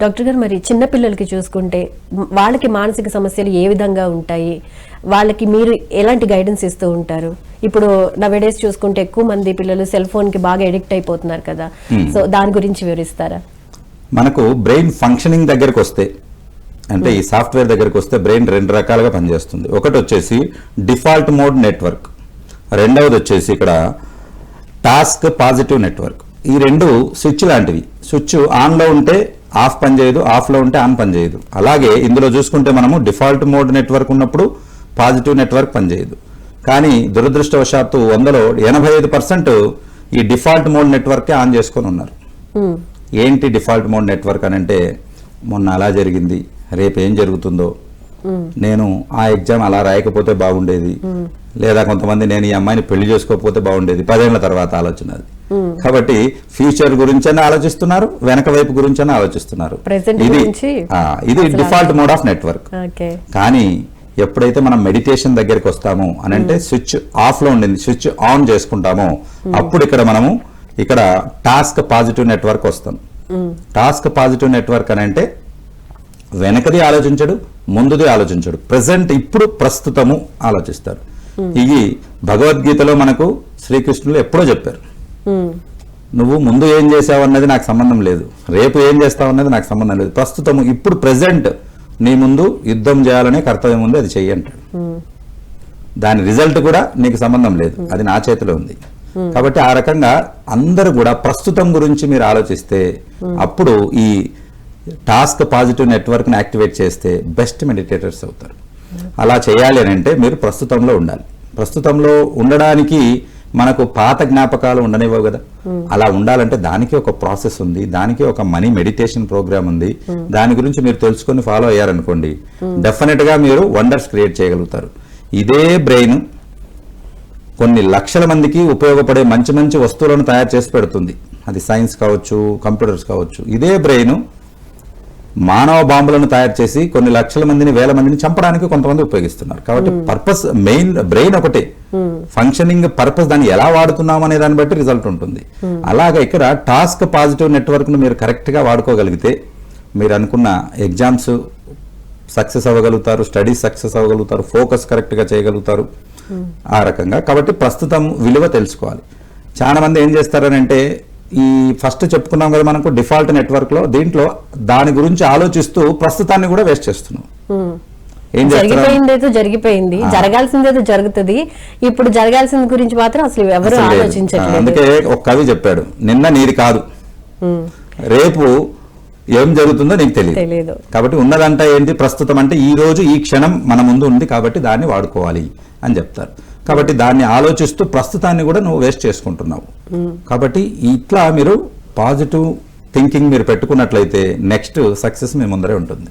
Doctor గారు మరి చిన్న పిల్లలకి చూసుకుంటే వాళ్ళకి మానసిక సమస్యలు ఏ విధంగా ఉంటాయి? వాళ్ళకి మీరు ఎలాంటి గైడెన్స్ ఇస్తూ ఉంటారు? ఇప్పుడు నవేడేస్ చూసుకుంటే ఎక్కువ మంది పిల్లలు సెల్ ఫోన్కి బాగా ఎడిక్ట్ అయిపోతున్నారు కదా. సో దాని గురించి వివరిస్తారా? మనకు బ్రెయిన్ ఫంక్షనింగ్ దగ్గరకు వస్తే అంటే ఈ సాఫ్ట్వేర్ దగ్గరకు వస్తే బ్రెయిన్ రెండు రకాలుగా పనిచేస్తుంది. ఒకటి వచ్చేసి డిఫాల్ట్ మోడ్ నెట్వర్క్. రెండవది వచ్చేసి ఇక్కడ టాస్క్ పాజిటివ్ నెట్వర్క్. ఈ రెండు స్విచ్ లాంటివి. స్విచ్ ఆన్లో ఉంటే ఆఫ్ పనిచేయదు ఆఫ్లో ఉంటే ఆన్ పనిచేయదు అలాగే ఇందులో చూసుకుంటే మనము డిఫాల్ట్ మోడ్ నెట్వర్క్ ఉన్నప్పుడు పాజిటివ్ నెట్వర్క్ పనిచేయదు కానీ దురదృష్టవశాత్తు వందలో ఎనభై ఐదు పర్సెంట్ ఈ డిఫాల్ట్ మోడ్ నెట్వర్కే ఆన్ చేసుకొని ఉన్నారు. ఏంటి డిఫాల్ట్ మోడ్ నెట్వర్క్ అని అంటే మొన్న అలా జరిగింది రేపు ఏం జరుగుతుందో? నేను ఆ ఎగ్జామ్ అలా రాయకపోతే బాగుండేది. లేదా కొంతమంది నేను ఈ అమ్మాయిని పెళ్ళి చేసుకోకపోతే బాగుండేది. పదేళ్ళ తర్వాత ఆలోచన అది. కాబట్టి ఫ్యూచర్ గురించైనా ఆలోచిస్తున్నారు వెనక వైపు గురించైనా ఆలోచిస్తున్నారు. ఇది ఇది డిఫాల్ట్ మోడ్ ఆఫ్ నెట్వర్క్. కానీ ఎప్పుడైతే మనం మెడిటేషన్ దగ్గరికి వస్తామో అని అంటే స్విచ్ ఆఫ్లో ఉండింది స్విచ్ ఆన్ చేసుకుంటామో అప్పుడు ఇక్కడ మనము ఇక్కడ టాస్క్ పాజిటివ్ నెట్వర్క్ వస్తాం. టాస్క్ పాజిటివ్ నెట్వర్క్ అని అంటే వెనకది ఆలోచించడు ముందుది ఆలోచించడు ప్రజెంట్ ఇప్పుడు ప్రస్తుతము ఆలోచిస్తారు. ఇది భగవద్గీతలో మనకు శ్రీకృష్ణులు ఎప్పుడో చెప్పారు. నువ్వు ముందు ఏం చేసావు అన్నది నాకు సంబంధం లేదు. రేపు ఏం చేస్తావు అన్నది నాకు సంబంధం లేదు. ప్రస్తుతం ఇప్పుడు ప్రెసెంట్ నీ ముందు యుద్ధం చేయాలనే కర్తవ్యం ఉంది అది చెయ్యి అంటాడు. దాని రిజల్ట్ కూడా నీకు సంబంధం లేదు. అది నా చేతిలో ఉంది. కాబట్టి ఆ రకంగా అందరూ కూడా ప్రస్తుతం గురించి మీరు ఆలోచిస్తే అప్పుడు ఈ టాస్క్ పాజిటివ్ నెట్వర్క్ని యాక్టివేట్ చేస్తే బెస్ట్ మెడిటేటర్స్ అవుతారు. అలా చేయాలి అని అంటే మీరు ప్రస్తుతంలో ఉండాలి. ప్రస్తుతంలో ఉండడానికి మనకు పాత జ్ఞాపకాలు ఉండనివ్వవు కదా. అలా ఉండాలంటే దానికి ఒక ప్రాసెస్ ఉంది దానికి ఒక మనీ మెడిటేషన్ ప్రోగ్రామ్ ఉంది. దాని గురించి మీరు తెలుసుకొని ఫాలో అయ్యారనుకోండి డెఫినెట్గా మీరు వండర్స్ క్రియేట్ చేయగలుగుతారు. ఇదే బ్రెయిన్ కొన్ని లక్షల మందికి ఉపయోగపడే మంచి మంచి వస్తువులను తయారు చేసి పెడుతుంది. అది సైన్స్ కావచ్చు కంప్యూటర్స్ కావచ్చు. ఇదే బ్రెయిన్ మానవ బాంబులను తయారు చేసి కొన్ని లక్షల మందిని వేల మందిని చంపడానికి కొంతమంది ఉపయోగిస్తున్నారు. కాబట్టి పర్పస్ మెయిన్ బ్రెయిన్ ఒకటే. ఫంక్షనింగ్ పర్పస్ దాన్ని ఎలా వాడుతున్నాం అనే దాన్ని బట్టి రిజల్ట్ ఉంటుంది. అలాగే ఇక్కడ టాస్క్ పాజిటివ్ నెట్వర్క్ను మీరు కరెక్ట్గా వాడుకోగలిగితే మీరు అనుకున్న ఎగ్జామ్స్ సక్సెస్ అవ్వగలుగుతారు స్టడీస్ సక్సెస్ అవ్వగలుగుతారు ఫోకస్ కరెక్ట్గా చేయగలుగుతారు. ఆ రకంగా. కాబట్టి ప్రస్తుతం విలువ తెలుసుకోవాలి. చాలా మంది ఏం చేస్తారనంటే ఈ ఫస్ట్ చెప్పుకున్నాం కదా మనకు డిఫాల్ట్ నెట్వర్క్లో దీంట్లో దాని గురించి ఆలోచిస్తూ ప్రస్తుతాన్ని కూడా వేస్ట్ చేస్తున్నాం. Hmm. చేస్తున్నారు జరిగిపోయిందేదో జరిగిపోయింది. జరగాల్సిందేదో జరుగుతుంది. ఇప్పుడు జరగాల్సింది గురించి మాత్రం అసలు ఎవరు. ఆలోచించట్లేదు. అందుకే ఒక కవి చెప్పాడు నిన్న నీది కాదు. రేపు ఏం జరుగుతుందో నీకు తెలియదు. కాబట్టి ఉన్నదంతా ఏంటి? ప్రస్తుతం అంటే ఈ రోజు ఈ క్షణం మన ముందు ఉంది కాబట్టి దాన్ని వాడుకోవాలి అని చెప్తారు. కాబట్టి దాన్ని ఆలోచిస్తూ ప్రస్తుతాన్ని కూడా నువ్వు వేస్ట్ చేసుకుంటున్నావు. కాబట్టి ఇట్లా మీరు పాజిటివ్ థింకింగ్ మీరు పెట్టుకున్నట్లయితే నెక్స్ట్ సక్సెస్ మీ ముందరే ఉంటుంది.